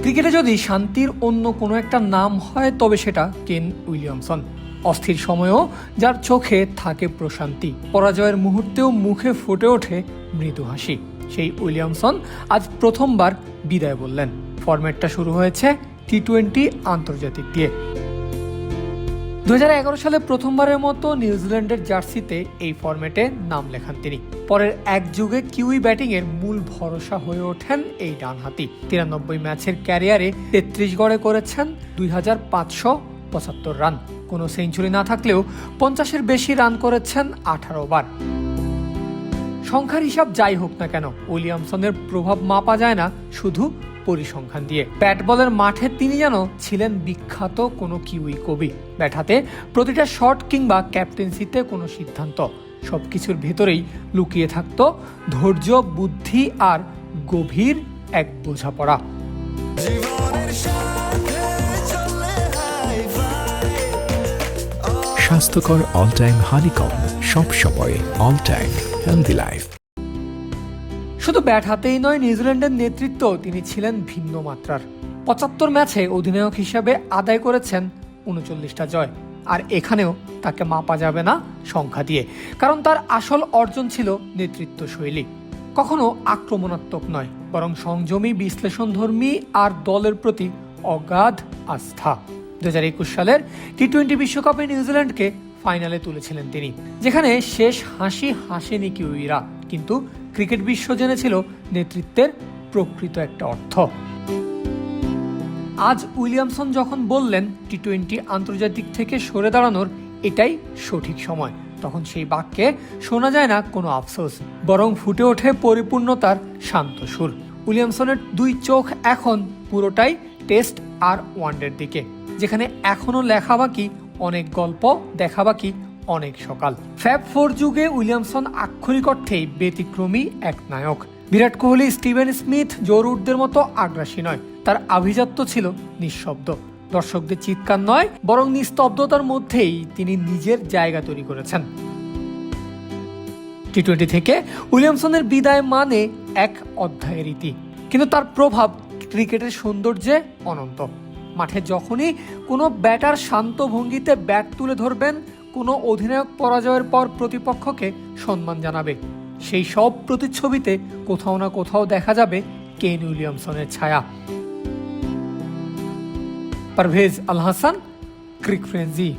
ক্রিকেটে যদি শান্তির অন্য কোনো একটা নাম হয়, তবে সেটা কেন উইলিয়ামসন। অস্থির সময়েও যার চোখে থাকে প্রশান্তি। পরাজয়ের মুহূর্তেও মুখে ফুটে ওঠে মৃদু হাসি। সেই উইলিয়ামসন আজ প্রথমবার বিদায় বললেন। ফরম্যাটটা শুরু হয়েছে টি টোয়েন্টি আন্তর্জাতিক দিয়ে। দু হাজার এগারো সালে প্রথমবারের মতো নিউজিল্যান্ডের জার্সিতে এই ফর্মেটে নাম লেখান তিনি। পরের এক যুগে কিউই ব্যাটিংয়ের মূল ভরসা হয়ে ওঠেন এই ডানহাতি। তিরানব্বই ম্যাচের ক্যারিয়ারে তেত্রিশ গড়ে করেছেন দুই হাজার পাঁচশো পঁচাত্তর রান। কোনো সেঞ্চুরি না থাকলেও পঞ্চাশের বেশি রান করেছেন আঠারো বার। সংখ্যার হিসাব যাই হোক না কেন, উইলিয়ামসনের প্রভাব মাপা যায় না, শুধু পরিসংখ্যান দিয়ে। ব্যাট বলের মাঠে তিনি যেন ছিলেন বিখ্যাত কোনো কিউই কবি। ব্যাট হাতে প্রতিটা শট কিংবা ক্যাপ্টেন্সিতে কোনো সিদ্ধান্ত। সবকিছুর ভেতরেই লুকিয়ে থাকত ধৈর্য, বুদ্ধি আর গভীর এক বোঝাপড়া। স্বাস্থ্যকর অল টাইম হানিকম সব সময় অল টাইম হেলদি লাইফ শুধু ব্যাট হাতেই নয়, নিউজিল্যান্ডের নেতৃত্ব তিনি ছিলেন ভিন্ন মাত্রার। পঁচাত্তর ম্যাচে অধিনায়ক হিসাবে আদায় করেছেন উনচল্লিশটা জয়। আর এখানেও তাকে মাপা যাবে না সংখ্যা দিয়ে, কারণ তার আসল অর্জন ছিল নেতৃত্ব শৈলী কখনো আক্রমণাত্মক নয়, বরং সংযমী, বিশ্লেষণধর্মী আর দলের প্রতি অগাধ আস্থা। দু হাজার একুশ সালের টি টোয়েন্টি বিশ্বকাপে নিউজিল্যান্ডকে ফাইনালে তুলেছিলেন তিনি, যেখানে শেষ হাসি হাসেনি কিউইরা, কিন্তু ক্রিকেট বিশ্ব জেনেছিল নেতৃত্বের প্রকৃত একটা অর্থ। আজ উইলিয়ামসন যখন বললেন টি টোয়েন্টি আন্তর্জাতিক থেকে সরে দাঁড়ানোর এটাই সঠিক সময়, তখন সেই বাক্যে শোনা যায় না কোনো আফসোস, বরং ফুটে ওঠে পরিপূর্ণতার শান্ত সুর। উইলিয়ামসনের দুই চোখ এখন পুরোটাই টেস্ট আর ওয়ানডের দিকে। যেখানে এখনও লেখা বাকি, অনেক গল্প দেখা বাকি, অনেক সকাল। ফ্যাব ফোর যুগে উইলিয়ামসন আক্ষরিক অর্থেই ব্যতিক্রমী এক নায়ক। বিরাট কোহলি, স্টিভেন স্মিথ জোরুটদের মতো আগ্রাসী নয়। তার আভিজাত্য ছিল নিঃশব্দ। দর্শকদের চিৎকার নয়, বরং নিস্তব্ধতার মধ্যেই তিনি নিজের জায়গা তৈরি করেছেন। টি টোয়েন্টি থেকে উইলিয়ামসনের বিদায় মানে এক অধ্যায়ের রীতি। কিন্তু তার প্রভাব ক্রিকেটের সৌন্দর্যে অনন্ত। মাঠে যখনই কোনো ব্যাটার শান্ত ভঙ্গিতে ব্যাট তুলে ধরবেন, কোনো অধিনায়ক পরাজয়ের পর প্রতিপক্ষকে সম্মান জানাবে। সেই সব প্রতিচ্ছবিতে কোথাও না কোথাও দেখা যাবে কেন উইলিয়ামসনের ছায়া। পারভেজ আল হাসান, ক্রিক ফ্রেন্সি।